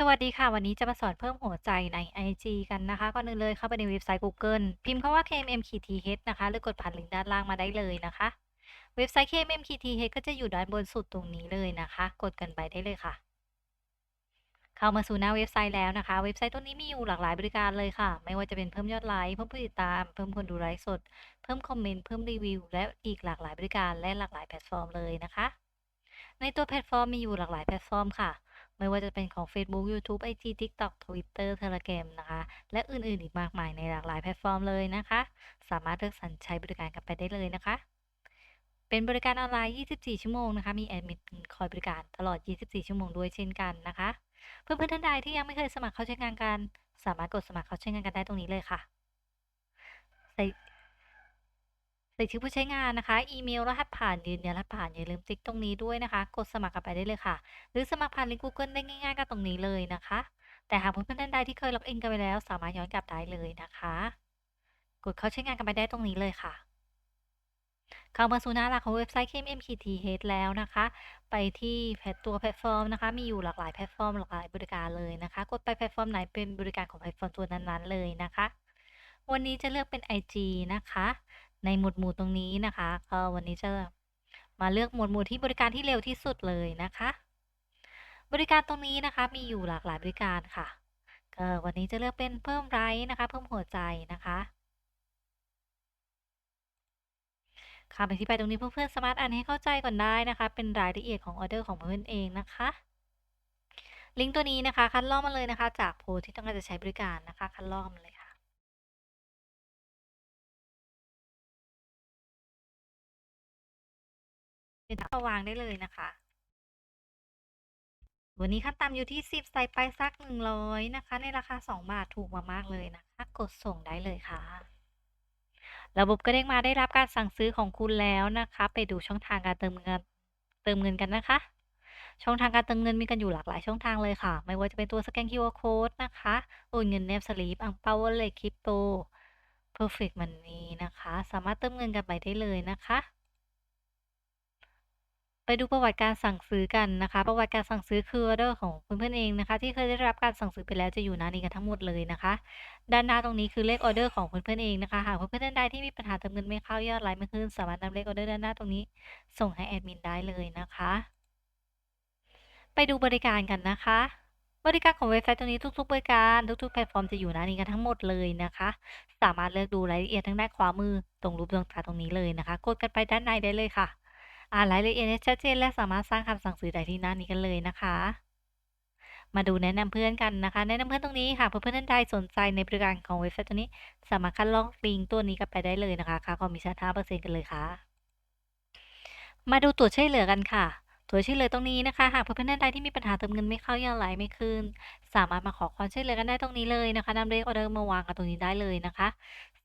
สวัสดีค่ะ วันนี้จะมาสอนเพิ่มหัวใจใน IG กันนะคะ ก่อนอื่นเลยเข้าไปในเว็บไซต์กูเกิลพิมพ์คำว่า KMM-TH นะคะ หรือกดผ่านลิงก์ด้านล่างมาได้เลยนะคะ เว็บไซต์ KMM-TH ก็จะอยู่ด้านบนสุดตรงนี้เลยนะคะ กดกันไปได้เลยค่ะ เข้ามาสู่หน้าเว็บไซต์แล้วนะคะ เว็บไซต์ตัวนี้มีอยู่หลากหลายบริการเลยค่ะ ไม่ว่าจะเป็นเพิ่มยอดไลค์ เพิ่มผู้ติดตาม เพิ่มคนดูไลฟ์สด เพิ่มคอมเมนต์ เพิ่มรีวิว และอีกหลากหลายบริการ และหลากหลายแพลตฟอร์มเลยนะคะ ในตัวแพลตฟอร์มมีอยู่หลากหลายแพลตฟอร์มค่ะ ไม่ว่าจะเป็นของ Facebook YouTube IG TikTok Twitter Telegram นะคะ และอื่นๆอีกมากมายในหลากหลายแพลตฟอร์มเลยนะคะ สามารถเลือกสรรใช้บริการกันไปได้เลยนะคะ เป็นบริการออนไลน์ 24 ชั่วโมงนะคะ มีแอดมินคอยบริการตลอด 24 ชั่วโมงด้วยเช่นกันนะคะ เพื่อนๆท่านใดที่ยังไม่เคยสมัครเข้าใช้งานกัน สามารถกดสมัครเข้าใช้งานกันได้ตรงนี้เลยค่ะ ใส่ชื่อผู้ใช้งานนะคะ อีเมลรหัสผ่านยืนยันรหัสผ่านอย่าลืมติ๊กตรงนี้ด้วยนะคะ กดสมัครกันไปได้เลยค่ะ หรือสมัครผ่านลิงก์ Google ได้ง่ายๆก็ตรงนี้เลยนะคะ แต่หากเพื่อนๆท่านใดที่เคยล็อกอินกันไปแล้ว สามารถย้อนกลับได้เลยนะคะ กดเข้าใช้งานกันไปได้ตรงนี้เลยค่ะเข้ามาสู่หน้าหลักของเว็บไซต์ KMM-TH แล้วนะคะ ไปที่แพลตตัวแพลตฟอร์มนะคะ มีอยู่หลากหลายแพลตฟอร์มหลากหลายบริการเลยนะคะ กดไปแพลตฟอร์มไหนเป็นบริการของแพลตฟอร์มตัวนั้นๆเลยนะคะ วันนี้จะเลือกเป็น IG นะคะ ในหมวดหมู่ตรงนี้นะคะก็วันนี้จะมาเลือกหมวดหมู่ที่บริการที่เร็วที่สุดเลยนะคะ บริการตรงนี้นะคะมีอยู่หลากหลายบริการค่ะก็วันนี้จะเลือกเป็นเพิ่มไลค์นะคะ เพิ่มหัวใจนะคะค่ะไปที่ไปตรงนี้เพื่อนๆสามารถอ่านให้เข้าใจก่อนได้นะคะ เป็นรายละเอียดของออเดอร์ของเพื่อนเองนะคะ ลิงก์ตัวนี้นะคะ คัดลอกมาเลยนะคะ จากโพสที่ต้องการจะใช้บริการนะคะ คัดลอกมาเลย ค่ะเดี๋ยวางได้เลยนะคะ วันนี้ขั้นต่ำอยู่ที่ 10 ใส่ไปสัก 100 นะคะ ในราคา 2 บาทถูกมากๆเลยนะคะ กดส่งได้เลยค่ะ ระบบก็เด้งมาได้รับการสั่งซื้อของคุณแล้วนะคะ ไปดูช่องทางการเติมเงินเติมเงินกันนะคะ ช่องทางการเติมเงินมีกันอยู่หลากหลายช่องทางเลยค่ะ ไม่ว่าจะเป็นตัวสแกน QR Code นะคะโอนเงินแนบสลิปอังเปา Wallet คริปโต Perfect Money นะคะ สามารถเติมเงินกันไปได้เลยนะคะ ไปดูประวัติการสั่งซื้อกันนะคะ ประวัติการสั่งซื้อคือออเดอร์ของเพื่อนๆเองนะคะ ที่เคยได้รับการสั่งซื้อไปแล้วจะอยู่หน้านี้กันทั้งหมดเลยนะคะ ด้านหน้าตรงนี้คือเลขออเดอร์ของเพื่อนๆเองนะคะหากเพื่อนๆท่านใดที่มีปัญหาเติมเงินไม่เข้ายอดไลน์ไม่ขึ้นสามารถนำเลขออเดอร์ด้านหน้าตรงนี้ ส่งให้แอดมินได้เลยนะคะ ไปดูบริการกันนะคะ บริการของเว็บไซต์ตรงนี้ทุก ๆ บริการทุก ๆ แพลตฟอร์มจะอยู่หน้านี้กันทั้งหมดเลยนะคะ สามารถเลือกดูรายละเอียดทางด้านขวามือตรงรูปดวงตาตรงนี้เลยนะคะ กดกันไปด้านในได้เลยค่ะ อ่านรายละเอียดให้ชัดเจนและสามารถสร้างคำสั่งซื้อได้ที่หน้านี้กันเลยนะคะมาดูแนะนำเพื่อนกันนะคะ แนะนำเพื่อนตรงนี้ค่ะเพื่อนๆท่านใดสนใจในบริการของเว็บไซต์ตัวนี้ สามารถคัดลอกลิงก์ตัวนี้กันไปได้เลยนะคะค่าคอมมิชชั่น5%กันเลยค่ะ มาดูตัวช่วยเหลือกันค่ะ ตัวช่วยเหลือตรงนี้นะคะหากเพื่อนๆท่านใดที่มีปัญหาเติมเงินไม่เข้ายอดไหลไม่ขึ้นสามารถมาขอความช่วยเหลือกันได้ตรงนี้เลยนะคะนำเลขออเดอร์มาวางกันตรงนี้ได้เลยนะคะ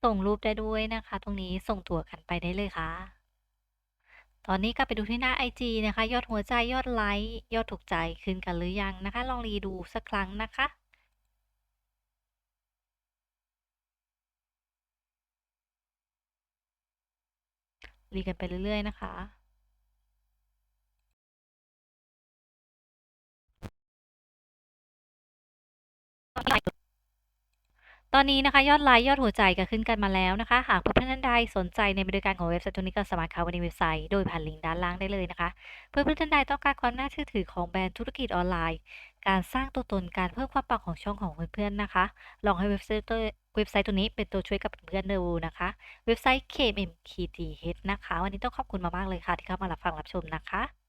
ส่งรูปได้ด้วยนะคะ ตรงนี้ส่งตั๋วกันไปได้เลยค่ะ ตอนนี้ก็ไปดูที่หน้า IG นะคะ ยอดหัวใจยอดไลค์ยอดถูกใจขึ้นกันหรือยังนะคะ ลองรีดูสักครั้งนะคะรีกันไปเรื่อย ๆ นะคะ ตอนนี้นะคะยอดไลค์ยอดหัวใจก็ขึ้นกันมาแล้วนะคะ หากเพื่อนๆท่านใดสนใจในบริการของเว็บไซต์ตัวนี้ก็สามารถเข้าไปในเว็บไซต์โดยผ่านลิงก์ด้านล่างได้เลยนะคะ เพื่อนๆท่านใดต้องการความน่าเชื่อถือของแบรนด์ธุรกิจออนไลน์ การสร้างตัวตนการเพิ่มความปังของช่องของเพื่อนๆนะคะ ลองให้เว็บไซต์ตัวเว็บไซต์ตัวนี้เป็นตัวช่วยกับเพื่อนๆดูนะคะ เว็บไซต์ KMKTH นะคะ วันนี้ต้องขอบคุณมากๆเลยค่ะที่เข้ามารับฟังรับชมนะคะ